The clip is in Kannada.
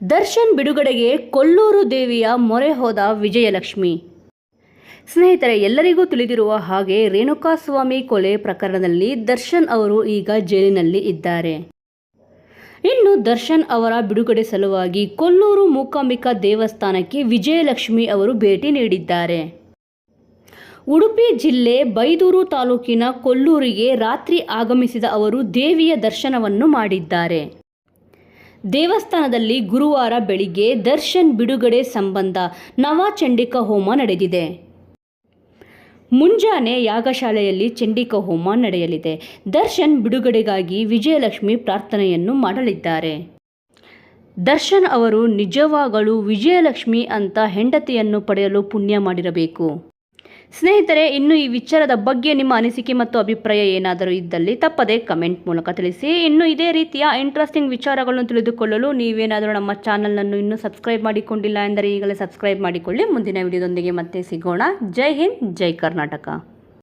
ದರ್ಶನ್ ಬಿಡುಗಡೆಗೆ ಕೊಲ್ಲೂರು ದೇವಿಯ ಮೊರೆ ಹೋದ ವಿಜಯಲಕ್ಷ್ಮಿ. ಸ್ನೇಹಿತರೆ, ಎಲ್ಲರಿಗೂ ತಿಳಿದಿರುವ ಹಾಗೆ ರೇಣುಕಾಸ್ವಾಮಿ ಕೊಲೆ ಪ್ರಕರಣದಲ್ಲಿ ದರ್ಶನ್ ಅವರು ಈಗ ಜೈಲಿನಲ್ಲಿ ಇದ್ದಾರೆ. ಇನ್ನು ದರ್ಶನ್ ಅವರ ಬಿಡುಗಡೆ ಸಲುವಾಗಿ ಕೊಲ್ಲೂರು ಮೂಕಾಂಬಿಕಾ ದೇವಸ್ಥಾನಕ್ಕೆ ವಿಜಯಲಕ್ಷ್ಮಿ ಅವರು ಭೇಟಿ ನೀಡಿದ್ದಾರೆ. ಉಡುಪಿ ಜಿಲ್ಲೆ ಬೈದೂರು ತಾಲೂಕಿನ ಕೊಲ್ಲೂರಿಗೆ ರಾತ್ರಿ ಆಗಮಿಸಿದ ಅವರು ದೇವಿಯ ದರ್ಶನವನ್ನು ಮಾಡಿದ್ದಾರೆ. ದೇವಸ್ಥಾನದಲ್ಲಿ ಗುರುವಾರ ಬೆಳಿಗ್ಗೆ ದರ್ಶನ್ ಬಿಡುಗಡೆ ಸಂಬಂಧ ನವಚಂಡಿಕ ಹೋಮ ನಡೆದಿದೆ. ಮುಂಜಾನೆ ಯಾಗಶಾಲೆಯಲ್ಲಿ ಚಂಡಿಕ ಹೋಮ ನಡೆಯಲಿದೆ. ದರ್ಶನ್ ಬಿಡುಗಡೆಗಾಗಿ ವಿಜಯಲಕ್ಷ್ಮಿ ಪ್ರಾರ್ಥನೆಯನ್ನು ಮಾಡಲಿದ್ದಾರೆ. ದರ್ಶನ್ ಅವರು, ನಿಜವಾಗಲೂ ವಿಜಯಲಕ್ಷ್ಮಿ ಅಂತ ಹೆಂಡತಿಯನ್ನು ಪಡೆಯಲು ಪುಣ್ಯ ಮಾಡಿರಬೇಕು. ಸ್ನೇಹಿತರೆ, ಇನ್ನು ಈ ವಿಚಾರದ ಬಗ್ಗೆ ನಿಮ್ಮ ಅನಿಸಿಕೆ ಮತ್ತು ಅಭಿಪ್ರಾಯ ಏನಾದರೂ ಇದ್ದಲ್ಲಿ ತಪ್ಪದೆ ಕಮೆಂಟ್ ಮೂಲಕ ತಿಳಿಸಿ. ಇನ್ನು ಇದೇ ರೀತಿಯ ಇಂಟ್ರೆಸ್ಟಿಂಗ್ ವಿಚಾರಗಳನ್ನು ತಿಳಿದುಕೊಳ್ಳಲು ನೀವೇನಾದರೂ ನಮ್ಮ ಚಾನಲನ್ನು ಇನ್ನೂ ಸಬ್ಸ್ಕ್ರೈಬ್ ಮಾಡಿಕೊಂಡಿಲ್ಲ ಎಂದರೆ ಈಗಲೇ ಸಬ್ಸ್ಕ್ರೈಬ್ ಮಾಡಿಕೊಳ್ಳಿ. ಮುಂದಿನ ವಿಡಿಯೋದೊಂದಿಗೆ ಮತ್ತೆ ಸಿಗೋಣ. ಜೈ ಹಿಂದ್, ಜೈ ಕರ್ನಾಟಕ.